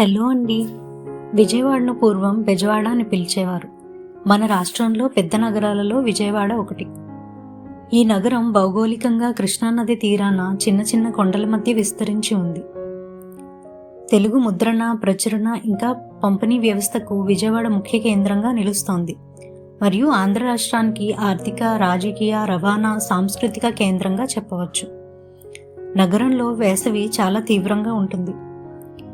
Hello అండి. విజయవాడను పూర్వం బెజవాడ అని పిలిచేవారు. మన రాష్ట్రంలో పెద్ద నగరాలలో విజయవాడ ఒకటి. ఈ నగరం భౌగోళికంగా కృష్ణానది తీరాన చిన్న చిన్న కొండల మధ్య విస్తరించి ఉంది. తెలుగు ముద్రణ ప్రచురణ ఇంకా పంపిణీ వ్యవస్థకు విజయవాడ ముఖ్య కేంద్రంగా నిలుస్తోంది. మరియు ఆంధ్ర రాష్ట్రానికి ఆర్థిక రాజకీయ రవాణా సాంస్కృతిక కేంద్రంగా చెప్పవచ్చు. నగరంలో వేసవి చాలా తీవ్రంగా ఉంటుంది.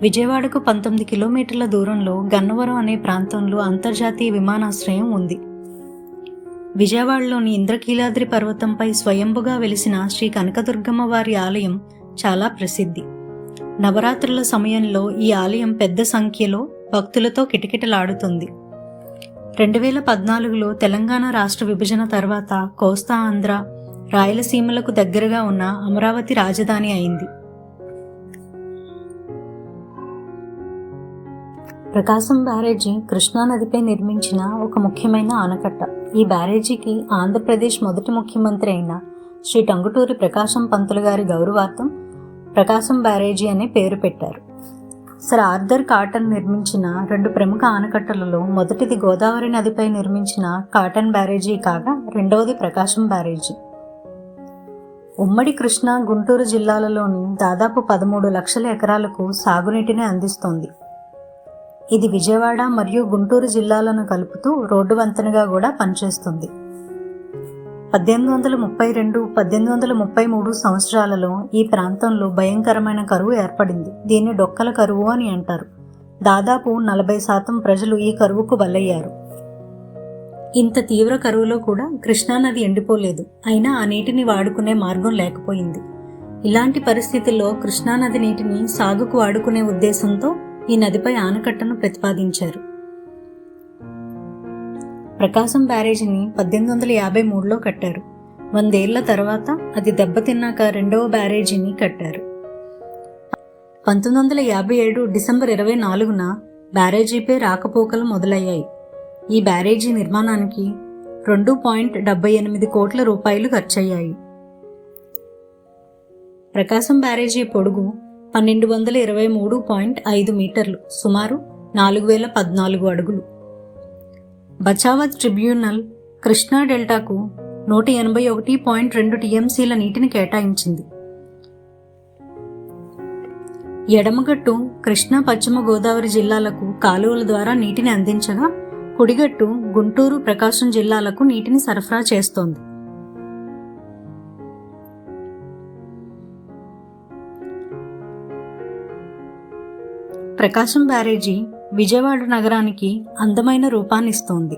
విజయవాడకు పంతొమ్మిది కిలోమీటర్ల దూరంలో గన్నవరం అనే ప్రాంతంలో అంతర్జాతీయ విమానాశ్రయం ఉంది. విజయవాడలోని ఇంద్రకీలాద్రి పర్వతంపై స్వయంభుగా వెలిసిన శ్రీ కనకదుర్గమ్మ వారి ఆలయం చాలా ప్రసిద్ధి. నవరాత్రుల సమయంలో ఈ ఆలయం పెద్ద సంఖ్యలో భక్తులతో కిటకిటలాడుతుంది. రెండు వేల పద్నాలుగులో తెలంగాణ రాష్ట్ర విభజన తర్వాత కోస్తా ఆంధ్ర రాయలసీమలకు దగ్గరగా ఉన్న అమరావతి రాజధాని అయింది. ప్రకాశం బ్యారేజీ కృష్ణానదిపై నిర్మించిన ఒక ముఖ్యమైన ఆనకట్ట. ఈ బ్యారేజీకి ఆంధ్రప్రదేశ్ మొదటి ముఖ్యమంత్రి అయిన శ్రీ టంగుటూరి ప్రకాశం పంతులు గారి గౌరవార్థం ప్రకాశం బ్యారేజీ అనే పేరు పెట్టారు. సర్ ఆర్థర్ కాటన్ నిర్మించిన రెండు ప్రముఖ ఆనకట్టలలో మొదటిది గోదావరి నదిపై నిర్మించిన కాటన్ బ్యారేజీ కాగా రెండవది ప్రకాశం బ్యారేజీ. ఉమ్మడి కృష్ణా గుంటూరు జిల్లాలలోని దాదాపు పదమూడు లక్షల ఎకరాలకు సాగునీటిని అందిస్తోంది. ఇది విజయవాడ మరియు గుంటూరు జిల్లాలను కలుపుతూ రోడ్డు వంతెనగా కూడా పనిచేస్తుంది. పద్దెనిమిది వందల ముప్పై రెండు పద్దెనిమిది వందల ముప్పై మూడు సంవత్సరాలలో ఈ ప్రాంతంలో భయంకరమైన కరువు ఏర్పడింది. దీన్ని డొక్కల కరువు అని అంటారు. దాదాపు నలభై శాతం ప్రజలు ఈ కరువుకు బలయ్యారు. ఇంత తీవ్ర కరువులో కూడా కృష్ణానది ఎండిపోలేదు. అయినా ఆ నీటిని వాడుకునే మార్గం లేకపోయింది. ఇలాంటి పరిస్థితుల్లో కృష్ణానది నీటిని సాగుకు వాడుకునే ఉద్దేశంతో ఈ నదిపై ఆనకట్టను ప్రతిపాదించారు. ప్రకాశం బ్యారేజీని పద్దెనిమిది వందల యాభై మూడులో కట్టారు. వందేళ్ళ తర్వాత అది దెబ్బతిన్నాక రెండవ బ్యారేజీని కట్టారు. పంతొమ్మిది వందల యాభై ఏడు డిసెంబర్ ఇరవై నాలుగున బ్యారేజీపై రాకపోకలు మొదలయ్యాయి. ఈ బ్యారేజీ నిర్మాణానికి రెండు పాయింట్ డెబ్బై ఎనిమిది కోట్ల రూపాయలు ఖర్చయ్యాయి. ప్రకాశం బ్యారేజీ పొడుగు పన్నెండు వందల ఇరవై మూడు పాయింట్ ఐదు మీటర్లు సుమారు నాలుగు వేల పద్నాలుగు అడుగులు. బచావత్ ట్రిబ్యునల్ కృష్ణా డెల్టాకు నూట ఎనభై ఒకటి పాయింట్ రెండు టీఎంసీల నీటిని కేటాయించింది. ఎడమగట్టు కృష్ణా పశ్చిమ గోదావరి జిల్లాలకు కాలువల ద్వారా నీటిని అందించగా కుడిగట్టు గుంటూరు ప్రకాశం జిల్లాలకు నీటిని సరఫరా చేస్తోంది. ప్రకాశం బ్యారేజీ విజయవాడ నగరానికి అందమైన రూపాన్నిస్తోంది.